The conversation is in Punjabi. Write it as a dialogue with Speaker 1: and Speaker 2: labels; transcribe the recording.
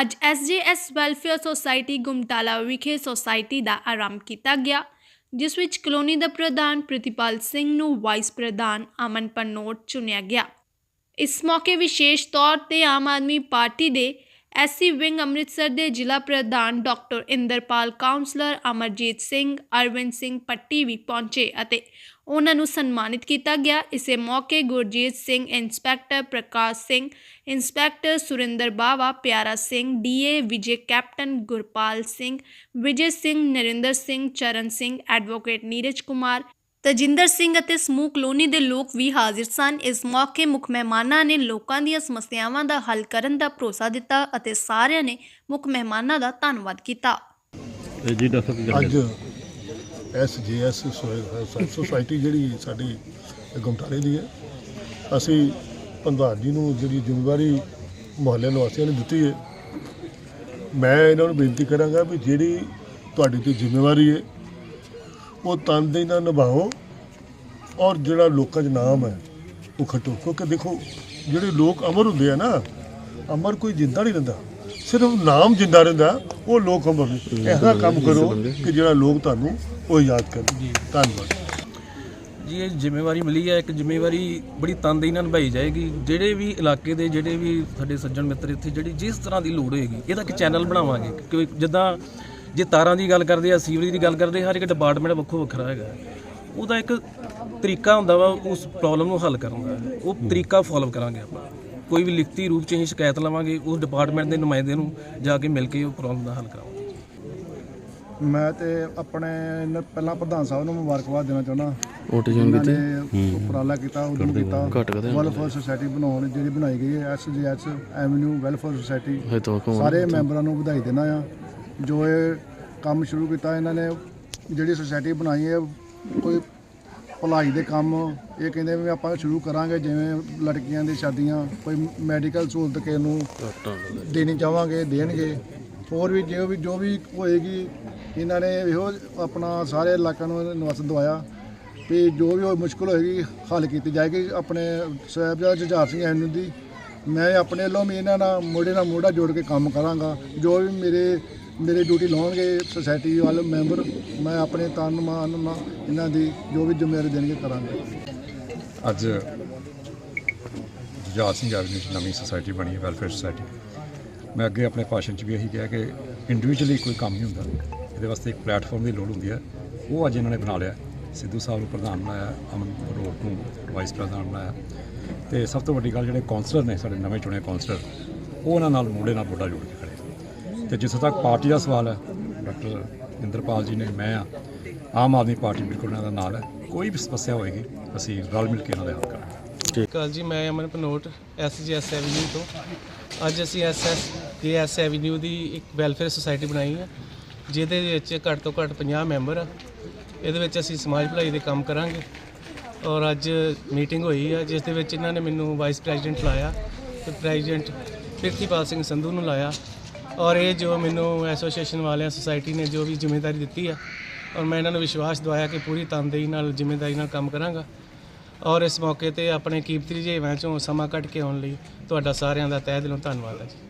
Speaker 1: ਅੱਜ ਐਸਜੇਐਸ ਵੈਲਫੇਅਰ ਸੁਸਾਇਟੀ ਗੁਮਟਾਲਾ ਵਿਖੇ ਸੁਸਾਇਟੀ ਦਾ ਆਰੰਭ ਕੀਤਾ ਗਿਆ, ਜਿਸ ਵਿੱਚ ਕਲੋਨੀ ਦਾ ਪ੍ਰਧਾਨ ਪ੍ਰਿਤੀਪਾਲ ਸਿੰਘ ਨੂੰ ਵਾਈਸ ਪ੍ਰਧਾਨ ਅਮਨ ਪਨੋਟ ਚੁਣਿਆ ਗਿਆ। ਇਸ ਮੌਕੇ ਵਿਸ਼ੇਸ਼ ਤੌਰ ਤੇ ਆਮ ਆਦਮੀ ਪਾਰਟੀ ਦੇ ਐਸਸੀ ਵਿੰਗ ਅੰਮ੍ਰਿਤਸਰ ਦੇ ਜ਼ਿਲ੍ਹਾ ਪ੍ਰਧਾਨ ਡਾਕਟਰ ਇੰਦਰਪਾਲ ਕਾਉਂਸਲਰ ਅਮਰਜੀਤ ਸਿੰਘ, ਅਰਵਿੰਦ ਸਿੰਘ ਪੱਟੀ ਵੀ ਪਹੁੰਚੇ ਅਤੇ ਉਹਨਾਂ ਨੂੰ ਸਨਮਾਨਿਤ ਕੀਤਾ ਗਿਆ। ਇਸੇ ਮੌਕੇ Gurjit Singh, inspector Parkash Singh, inspector Surinder Bawa, Pyara Singh DA Vijay, captain Gurpal Singh, Vijay Singh, Narinder Singh, Charan Singh, advocate Neeraj Kumar Tajinder Singh ਅਤੇ ਸਮੂਹ ਕਲੋਨੀ ਦੇ ਲੋਕ ਵੀ ਹਾਜ਼ਰ ਸਨ ਇਸ ਮੌਕੇ ਮੁੱਖ ਮਹਿਮਾਨਾਂ ਨੇ ਲੋਕਾਂ ਦੀਆਂ ਸਮੱਸਿਆਵਾਂ ਦਾ ਹੱਲ ਕਰਨ ਦਾ ਭਰੋਸਾ ਦਿੱਤਾ ਅਤੇ ਸਾਰਿਆਂ ਨੇ ਮੁੱਖ ਮਹਿਮਾਨਾਂ ਦਾ ਧੰਨਵਾਦ ਕੀਤਾ
Speaker 2: ਜੀ ਕੀ ਗੱਲ
Speaker 3: ਅੱਜ? ਐਸਜੀਐਸ ਸੁਸਾਇਟੀ ਜਿਹੜੀ ਸਾਡੀ ਗੁਮਟਾਲੇ ਦੀ ਹੈ ਅਸੀਂ ਪ੍ਰਧਾਨ ਜੀ ਨੂੰ ਜਿਹੜੀ ਜ਼ਿੰਮੇਵਾਰੀ ਮੁਹੱਲੇ ਨਿਵਾਸੀਆਂ ਨੇ ਦਿੱਤੀ ਹੈ ਮੈਂ ਇਹਨਾਂ ਨੂੰ ਬੇਨਤੀ ਕਰਾਂਗਾ ਵੀ ਜਿਹੜੀ ਤੁਹਾਡੀ ਤੇ ਜ਼ਿੰਮੇਵਾਰੀ ਹੈ ਉਹ ਤਨਦੇਹੀ ਨਾਲ ਨਿਭਾਓ ਔਰ ਜਿਹੜਾ ਲੋਕਾਂ 'ਚ ਨਾਮ ਹੈ ਉਹ ਖਟੋ। ਕਿਉਂਕਿ ਦੇਖੋ ਜਿਹੜੇ ਲੋਕ ਅਮਰ ਹੁੰਦੇ ਆ ਨਾ ਅਮਰ ਕੋਈ ਜਿੰਦਾ ਨਹੀਂ ਰਹਿੰਦਾ। ਸਿਰਫ ਨਾਮ ਜਿੰਦਾ ਰਹਿੰਦਾ ਉਹ ਲੋਕ ਅਮਰ ਨੇ। ਐਸਾ ਕੰਮ ਕਰੋ ਕਿ ਜਿਹੜਾ ਲੋਕ ਤੁਹਾਨੂੰ ਉਹ ਯਾਦ ਕਰਨ ਧੰਨਵਾਦ।
Speaker 4: ਜੀ ਇਹ ਜ਼ਿੰਮੇਵਾਰੀ ਮਿਲੀ ਹੈ। ਇੱਕ ਜ਼ਿੰਮੇਵਾਰੀ ਬੜੀ ਤਨਦੇਹੀ ਨਾਲ ਨਿਭਾਈ ਜਾਏਗੀ। ਜਿਹੜੇ ਵੀ ਇਲਾਕੇ ਦੇ ਜਿਹੜੇ ਵੀ ਸਾਡੇ ਸੱਜਣ ਮਿੱਤਰ ਇੱਥੇ ਜਿਹੜੀ ਜਿਸ ਤਰ੍ਹਾਂ ਦੀ ਲੋੜ ਹੋਏਗੀ ਇਹਦਾ ਇੱਕ ਚੈਨਲ ਬਣਾਵਾਂਗੇ। ਕਿ ਜਿੱਦਾਂ ਜੇ ਤਾਰਾਂ ਦੀ ਗੱਲ ਕਰਦੇ ਆ ਸੀਵਰੇਜ ਦੀ ਗੱਲ ਕਰਦੇ ਹਰ ਇੱਕ ਡਿਪਾਰਟਮੈਂਟ ਵੱਖੋ ਵੱਖਰਾ ਹੈਗਾ। ਉਹਦਾ ਇੱਕ ਤਰੀਕਾ ਹੁੰਦਾ ਵਾ ਉਸ ਪ੍ਰੋਬਲਮ ਨੂੰ ਹੱਲ ਕਰਨ ਦਾ। ਉਹ ਤਰੀਕਾ ਫੋਲੋ ਕਰਾਂਗੇ ਆਪਾਂ। ਕੋਈ ਵੀ ਲਿਖਤੀ ਰੂਪ 'ਚ ਅਸੀਂ ਸ਼ਿਕਾਇਤ ਲਵਾਂਗੇ ਉਸ ਡਿਪਾਰਟਮੈਂਟ ਦੇ ਨੁਮਾਇੰਦੇ ਨੂੰ ਜਾ ਕੇ ਮਿਲ ਕੇ ਉਹ ਪ੍ਰੋਬਲਮ ਦਾ ਹੱਲ ਕਰਾਂਗੇ।
Speaker 5: ਮੈਂ ਤੇ ਆਪਣੇ ਪਹਿਲਾਂ ਪ੍ਰਧਾਨ ਸਾਹਿਬ ਨੂੰ ਮੁਬਾਰਕਬਾਦ ਦੇਣਾ ਚਾਹੁੰਦਾ।
Speaker 2: ਓਟੀਜ਼ਮ
Speaker 5: ਇਹਨਾਂ
Speaker 2: ਕਿਤੇ
Speaker 5: ਉਪਰਾਲਾ ਕੀਤਾ ਉਦਮ ਕੀਤਾ।
Speaker 2: ਘੱਟ
Speaker 5: ਵੈਲਫੇਅਰ ਸੁਸਾਇਟੀ ਬਣਾਉਣ ਜਿਹੜੀ ਬਣਾਈ ਗਈ ਹੈ ਐਸਜੀਐਸ ਐਵਨਿਊ ਵੈਲਫੇਅਰ ਸੁਸਾਇਟੀ
Speaker 2: ਹੈ ਤਾਂ
Speaker 5: ਸਾਰੇ ਮੈਂਬਰਾਂ ਨੂੰ ਵਧਾਈ ਦੇਣਾ ਆ। ਜੋ ਇਹ ਕੰਮ ਸ਼ੁਰੂ ਕੀਤਾ ਇਹਨਾਂ ਨੇ ਜਿਹੜੀ ਸੁਸਾਇਟੀ ਬਣਾਈ ਹੈ ਕੋਈ ਭਲਾਈ ਦੇ ਕੰਮ, ਇਹ ਕਹਿੰਦੇ ਵੀ ਆਪਾਂ ਸ਼ੁਰੂ ਕਰਾਂਗੇ ਜਿਵੇਂ ਲੜਕੀਆਂ ਦੀ ਸ਼ਾਦੀਆਂ, ਕੋਈ ਮੈਡੀਕਲ ਸਹੂਲਤ ਕਿਸੇ ਨੂੰ ਦੇਣੀ ਚਾਹਾਂਗੇ, ਦੇਣਗੇ। ਹੋਰ ਵੀ ਜੋ ਵੀ ਜੋ ਵੀ ਹੋਏਗੀ, ਇਹਨਾਂ ਨੇ ਇਹੋ ਆਪਣਾ ਸਾਰੇ ਇਲਾਕਿਆਂ ਨੂੰ ਨਿਵਾਸ ਦਵਾਇਆ ਵੀ ਜੋ ਵੀ ਹੋਏ ਮੁਸ਼ਕਲ ਹੋਏਗੀ, ਹੱਲ ਕੀਤੀ ਜਾਏਗੀ। ਆਪਣੇ ਸਾਹਿਬਜ਼ਾਦਾ ਜੁਝਾਰ ਸਿੰਘ ਐਵਨਿਊ ਦੀ, ਮੈਂ ਆਪਣੇ ਵੱਲੋਂ ਵੀ ਇਹਨਾਂ ਨਾਲ, ਮੋਢੇ ਨਾਲ ਮੋਢਾ ਜੋੜ ਕੇ ਕੰਮ ਕਰਾਂਗਾ। ਜੋ ਵੀ ਮੇਰੇ ਮੇਰੇ ਡਿਊਟੀ ਲਾਉਣਗੇ ਸੁਸਾਇਟੀ ਵਾਲੇ ਮੈਂਬਰ ਮੈਂ ਆਪਣੇ ਤਨ, ਮਨ ਨਾਲ ਇਹਨਾਂ ਦੀ ਜੋ ਵੀ ਜ਼ਿੰਮੇਵਾਰੀ ਦੇਣਗੇ ਕਰਾਂਗੇ।
Speaker 6: ਅੱਜ ਜੁਝਾਰ ਸਿੰਘ ਐਵਨਿਊ ਨਵੀਂ ਸੁਸਾਇਟੀ ਬਣੀ ਹੈ ਵੈਲਫੇਅਰ ਸੁਸਾਇਟੀ ਮੈਂ ਅੱਗੇ ਆਪਣੇ ਭਾਸ਼ਣ 'ਚ ਵੀ ਇਹੀ ਕਿਹਾ ਕਿ ਇੰਡੀਵਿਜੂਅਲੀ ਕੋਈ ਕੰਮ ਨਹੀਂ ਹੁੰਦਾ। ਇਹਦੇ ਵਾਸਤੇ ਇੱਕ ਪਲੇਟਫਾਰਮ ਦੀ ਲੋੜ ਹੁੰਦੀ ਹੈ। ਉਹ ਅੱਜ ਇਹਨਾਂ ਨੇ ਬਣਾ ਲਿਆ। ਸਿੱਧੂ ਸਾਹਿਬ ਨੂੰ ਪ੍ਰਧਾਨ ਬਣਾਇਆ, ਅਮਨ ਰੋਡ ਨੂੰ ਵਾਈਸ ਪ੍ਰਧਾਨ ਬਣਾਇਆ। ਤੇ ਸਭ ਤੋਂ ਵੱਡੀ ਗੱਲ ਜਿਹੜੇ ਕਾਉਂਸਲਰ ਨੇ, ਸਾਡੇ ਨਵੇਂ ਚੁਣੇ ਕਾਉਂਸਲਰ ਉਹ ਉਹਨਾਂ ਨਾਲ ਮੋਢੇ ਨਾਲ ਮੋਢਾ ਜੋੜ ਕੇ ਖੜੇ ਤੇ ਜਿੱਥੋਂ ਤੱਕ ਪਾਰਟੀ ਦਾ ਸਵਾਲ ਹੈ, ਡਾਕਟਰ ਇੰਦਰਪਾਲ ਜੀ ਨੇ, ਮੈਂ ਆ, ਆਮ ਆਦਮੀ ਪਾਰਟੀ ਬਿਲਕੁਲ ਇਹਨਾਂ ਦਾ ਨਾਲ ਹੈ। ਕੋਈ ਵੀ ਸਮੱਸਿਆ ਹੋਏਗੀ, ਅਸੀਂ ਰਲ ਮਿਲ ਕੇ ਇਹਨਾਂ ਦਾ ਹੱਲ ਕਰਾਂਗੇ।
Speaker 4: ਕਾਲ ਜੀ, ਮੈਂ ਅਮਨ ਪਨੋਟ ਐਸਜੀਐਸ ਐਵਨਿਊ ਤੋਂ। ਅੱਜ ਅਸੀਂ ਐਸਐਸ ਜੀਐਸ ਐਵਨਿਊ ਦੀ ਇੱਕ ਵੈਲਫੇਅਰ ਸੁਸਾਇਟੀ ਬਣਾਈ ਹੈ, ਜਿਹਦੇ ਵਿੱਚ ਘੱਟ ਤੋਂ ਘੱਟ 50 ਮੈਂਬਰ ਆ। ਇਹਦੇ ਵਿੱਚ ਅਸੀਂ ਸਮਾਜ ਭਲਾਈ ਦੇ ਕੰਮ ਕਰਾਂਗੇ। ਔਰ ਅੱਜ ਮੀਟਿੰਗ ਹੋਈ ਆ, ਜਿਸ ਦੇ ਵਿੱਚ ਇਹਨਾਂ ਨੇ ਮੈਨੂੰ ਵਾਈਸ ਪ੍ਰੈਜ਼ੀਡੈਂਟ ਲਾਇਆ, ਤੇ ਪ੍ਰੈਜ਼ੀਡੈਂਟ ਪ੍ਰਿਥੀਪਾਲ ਸਿੰਘ ਸੰਧੂ ਨੂੰ ਲਾਇਆ। ਔਰ ਇਹ ਜੋ ਮੈਨੂੰ ਐਸੋਸੀਏਸ਼ਨ ਵਾਲਿਆਂ, ਸੁਸਾਇਟੀ ਨੇ ਜੋ ਵੀ ਜ਼ਿੰਮੇਵਾਰੀ ਦਿੱਤੀ ਆ, ਔਰ ਮੈਂ ਇਹਨਾਂ ਨੂੰ ਵਿਸ਼ਵਾਸ ਦਵਾਇਆ ਕਿ ਪੂਰੀ ਤਨਦੇਹੀ ਨਾਲ ਜ਼ਿੰਮੇਵਾਰੀ ਨਾਲ ਕੰਮ ਕਰਾਂਗਾ। ਔਰ ਇਸ ਮੌਕੇ ਤੇ ਆਪਣੇ ਕੀਮਤੀ ਜੀਵਾਂ ਚੋਂ ਸਮਾਂ ਕੱਢ ਕੇ ਆਉਣ ਲਈ ਤੁਹਾਡਾ ਸਾਰਿਆਂ ਦਾ ਤਹਿ ਦਿਲੋਂ ਧੰਨਵਾਦ ਹੈ ਜੀ।